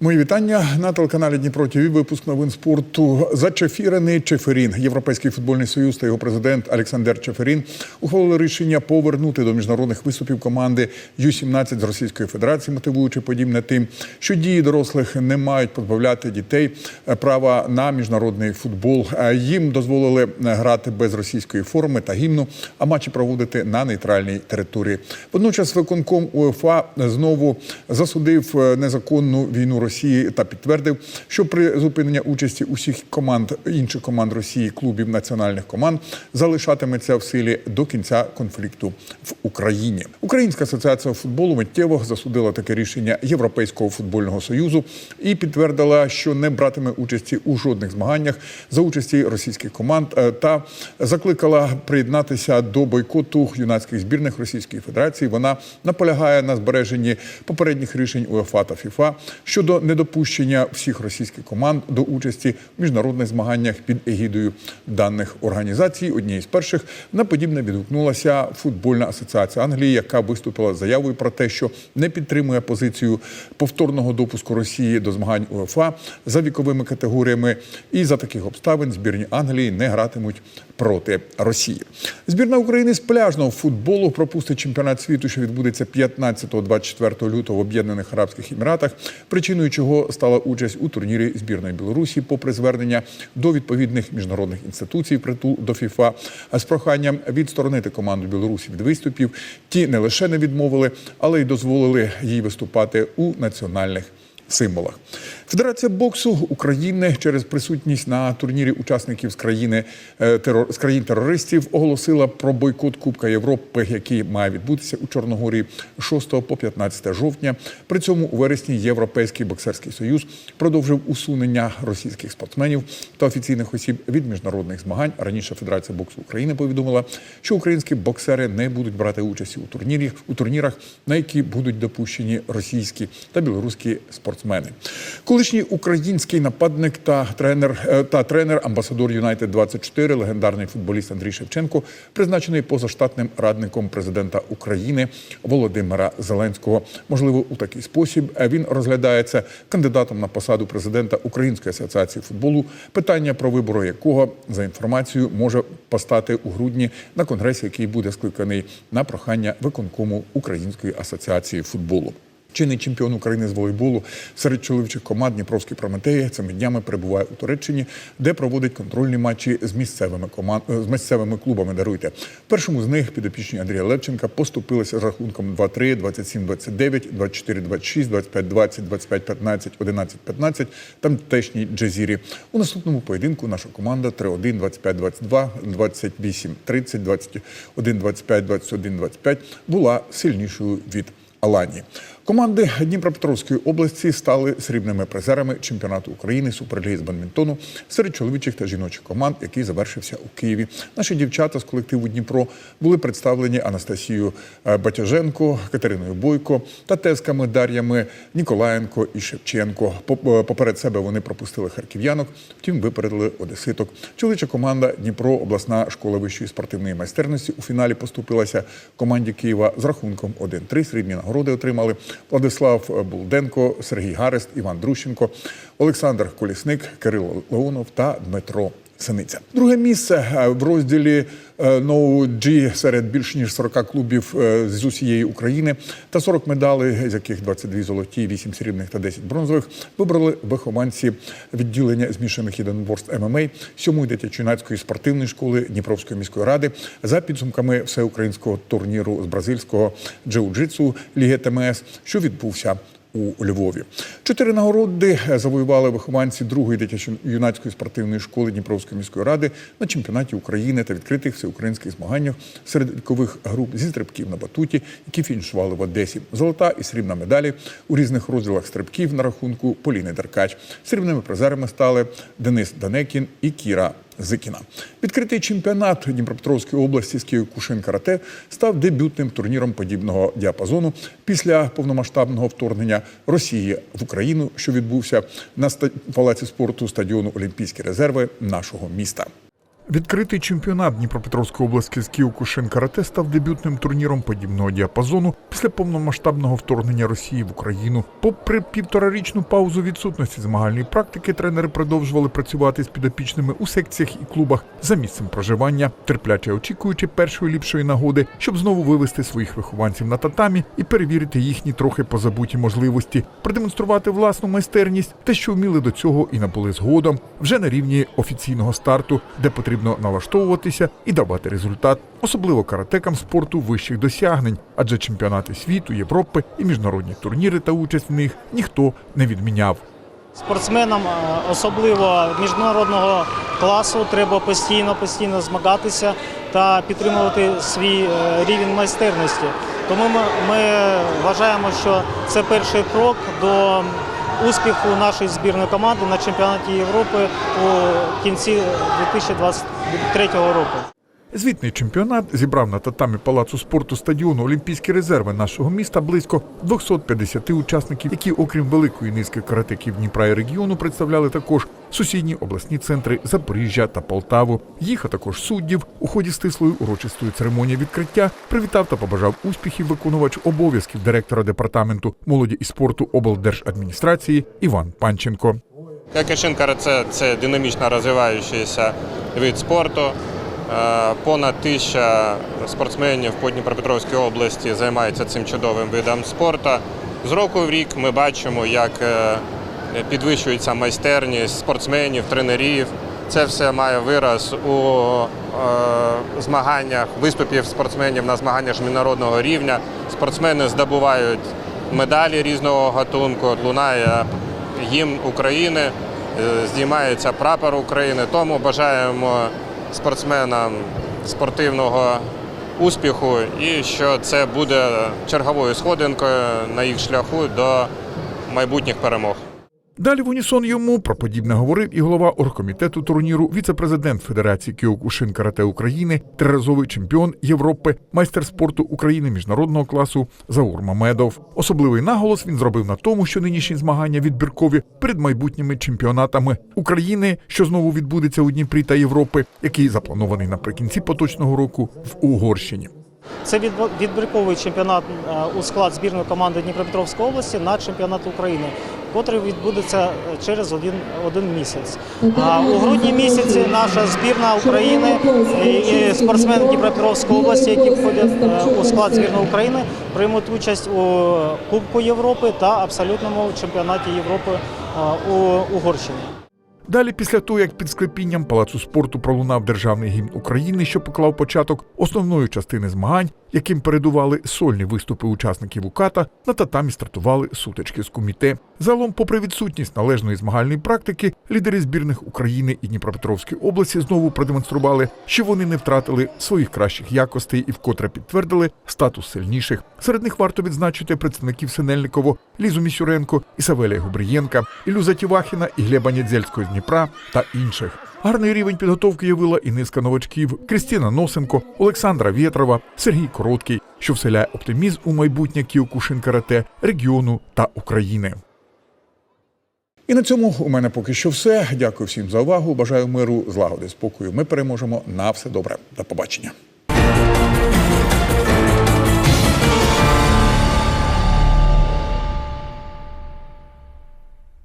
Мої вітання на телеканалі Дніпро ТВ. Випуск новин спорту. Зачефірений Чеферін. Європейський футбольний союз та його президент Олександр Чеферін ухвалили рішення повернути до міжнародних виступів команди Ю-17 з Російської Федерації, мотивуючи подібне тим, що дії дорослих не мають позбавляти дітей е, права на міжнародний футбол. Е, Їм дозволили е, грати без російської форми та гімну, а матчі проводити на нейтральній території. Водночас виконком УЄФА знову засудив незаконну війну Росії та підтвердив, що при зупиненні участі усіх команд інших команд Росії, клубів національних команд залишатиметься в силі до кінця конфлікту в Україні. Українська асоціація футболу миттєво засудила таке рішення Європейського футбольного союзу і підтвердила, що не братиме участі у жодних змаганнях за участі російських команд е, та закликала приєднатися до бойкоту юнацьких збірних Російської Федерації. Вона наполягає на збереженні попередніх рішень УЕФА та ФІФА щодо недопущення всіх російських команд до участі в міжнародних змаганнях під егідою даних організацій. Однією з перших на подібне відгукнулася футбольна асоціація Англії, яка виступила з заявою про те, що не підтримує позицію повторного допуску Росії до змагань УЕФА за віковими категоріями. І за таких обставин збірні Англії не гратимуть проти Росії. Збірна України з пляжного футболу пропустить чемпіонат світу, що відбудеться 15-24 лютого в Об'єднаних Арабських Еміратах. Причиною чого стала участь у турнірі збірної Білорусі, попри звернення до відповідних міжнародних інституцій притул до ФІФА, з проханням відсторонити команду Білорусі від виступів. Ті не лише не відмовили, але й дозволили їй виступати у національних символах. Федерація боксу України через присутність на турнірі учасників з країни е, з країн терористів оголосила про бойкот Кубка Європи, який має відбутися у Чорногорії 6 по 15 жовтня. При цьому у вересні Європейський боксерський союз продовжив усунення російських спортсменів та офіційних осіб від міжнародних змагань. Раніше Федерація боксу України повідомила, що українські боксери не будуть брати участі у турнірі у турнірах, на які будуть допущені російські та білоруські спортсмени. Колишній український нападник та тренер е, та тренер амбасадор Юнайтед 24 легендарний футболіст Андрій Шевченко, призначений позаштатним радником президента України Володимира Зеленського. Можливо, у такий спосіб е, він розглядається кандидатом на посаду президента Української асоціації футболу. Питання про вибору якого за інформацією може постати у грудні на конгресі, який буде скликаний на прохання виконкому Української асоціації футболу. Чинний чемпіон України з волейболу серед чоловічих команд Дніпровський Прометеї цими днями перебуває у Туреччині, де проводить контрольні матчі з місцевими команд з місцевими клубами. Даруйте першому з них підопічні Андрія Левченка поступилися з рахунком 2-3, 27-29, 24-26, 25-20, 25-15, 11-15 тамтешній Джезірі. У наступному поєдинку наша команда 3-1, 25-22, 28-30, 21-25, 21-25 була сильнішою від Алані. Команди Дніпропетровської області стали срібними призерами чемпіонату України Суперліги з бадмінтону серед чоловічих та жіночих команд, який завершився у Києві. Наші дівчата з колективу Дніпро були представлені Анастасією е, Батяженко, Катериною Бойко та Дар'ями Ніколаєнко і Шевченко. Е, Поперед себе вони пропустили харків'янок, втім випередили одеситок. Чоловіча команда Дніпро, обласна школа вищої спортивної майстерності у фіналі поступилася команді Києва з рахунком 1-3. Срібні нагороди отримали Владислав Булденко, Сергій Гарест, Іван Друщенко, Олександр Колісник, Кирило Леонов та Дмитро Синиця. Друге місце е, в розділі е, No G серед більш ніж 40 клубів е, з усієї України та 40 медалей, з яких 22 золоті, 8 срібних та 10 бронзових, вибрали вихованці відділення змішаних єдиноборств ММА 7-ї дитячо-юнацької спортивної школи Дніпровської міської ради за підсумками всеукраїнського турніру з бразильського джиу-джитсу Ліги ТМС, що відбувся у Львові. Чотири нагороди завоювали вихованці другої дитячо-юнацької спортивної школи Дніпровської міської ради на чемпіонаті України та відкритих всеукраїнських змаганнях серед вікових груп зі стрибків на батуті, які фінішували в Одесі. Золота і срібна медалі у різних розділах стрибків на рахунку Поліни Деркач. Срібними призерами стали Денис Данекін і Кіра Зикіна. Відкритий чемпіонат Дніпропетровської області з Київкушин карате став дебютним турніром подібного діапазону після повномасштабного вторгнення Росії в Україну, що відбувся на палаці спорту стадіону Олімпійські резерви нашого міста. Відкритий чемпіонат Дніпропетровської області з Кіокушин карате став дебютним турніром подібного діапазону після повномасштабного вторгнення Росії в Україну. Попри півторарічну паузу відсутності змагальної практики, тренери продовжували працювати з підопічними у секціях і клубах за місцем проживання, терпляче очікуючи першої ліпшої нагоди, щоб знову вивести своїх вихованців на татамі і перевірити їхні трохи позабуті можливості, продемонструвати власну майстерність, те, що вміли до цього і набули згодом, вже на рівні офіційного старту, де потрібно налаштовуватися і давати результат, особливо каратекам спорту вищих досягнень, адже чемпіонати світу, Європи і міжнародні турніри та участь в них ніхто не відміняв. Спортсменам, е, особливо міжнародного класу, треба постійно постійно змагатися та підтримувати свій е, рівень майстерності. Тому ми, ми вважаємо, що це перший крок до успіху нашої збірної команди на чемпіонаті Європи у кінці 2023 року. Звітний чемпіонат зібрав на татамі палацу спорту стадіону Олімпійські резерви нашого міста близько 250 учасників, які, окрім великої низки каратеків Дніпра і регіону, представляли також сусідні обласні центри Запоріжжя та Полтаву. Їх, а також суддів у ході стислої урочистої церемонії відкриття привітав та побажав успіхів виконувач обов'язків директора департаменту молоді і спорту облдержадміністрації Іван Панченко. Кайкашин карате – це динамічно розвиваючийся вид спорту. Е, Понад тисяча спортсменів по Дніпропетровській області займаються цим чудовим видом спорту. З року в рік ми бачимо, як е, підвищується майстерність спортсменів, тренерів. Це все має вираз у е, змаганнях виступів спортсменів на змаганнях міжнародного рівня. Спортсмени здобувають медалі різного гатунку, лунає гімн України, здіймається прапор України. Тому бажаємо спортсменам спортивного успіху і що це буде черговою сходинкою на їх шляху до майбутніх перемог. Далі в унісон йому про подібне говорив і голова оргкомітету турніру, віце-президент Федерації Кіокушин Карате України, триразовий чемпіон Європи, майстер спорту України міжнародного класу Заур Мамедов. Особливий наголос він зробив на тому, що нинішні змагання відбіркові перед майбутніми чемпіонатами України, що знову відбудеться у Дніпрі та Європи, який запланований наприкінці поточного року в Угорщині. Це відбірковий чемпіонат е, у склад збірної команди Дніпропетровської області на чемпіонат України, котрий відбудеться е, через один, один місяць. А у грудні місяці наша збірна України і і спортсмени Дніпропетровської області, які входять е, у склад збірної України, приймуть участь у Кубку Європи та абсолютному чемпіонаті Європи е, у Угорщині. Далі, після того, як під склепінням палацу спорту пролунав державний гімн України, що поклав початок основної частини змагань, яким передували сольні виступи учасників УКАТа, на татамі стартували сутички з куміте. Загалом, попри відсутність належної змагальної практики, лідери збірних України і Дніпропетровської області знову продемонстрували, що вони не втратили своїх кращих якостей і вкотре підтвердили статус сильніших. Серед них варто відзначити представників Синельниково, Лізу Місюренко, Ісавелія Губрієнка, Ілю Затівахіна і Глеба Нєдзельського з Дніпра та інших. Гарний рівень підготовки явила і низка новачків Крістіна Носенко, Олександра Вєтрова, Сергій Короткий, що вселяє оптимізм у майбутнє Кіокушин карате, регіону та України. І на цьому у мене поки що все. Дякую всім за увагу. Бажаю миру, злагоди, спокою. Ми переможемо на все добре. До побачення.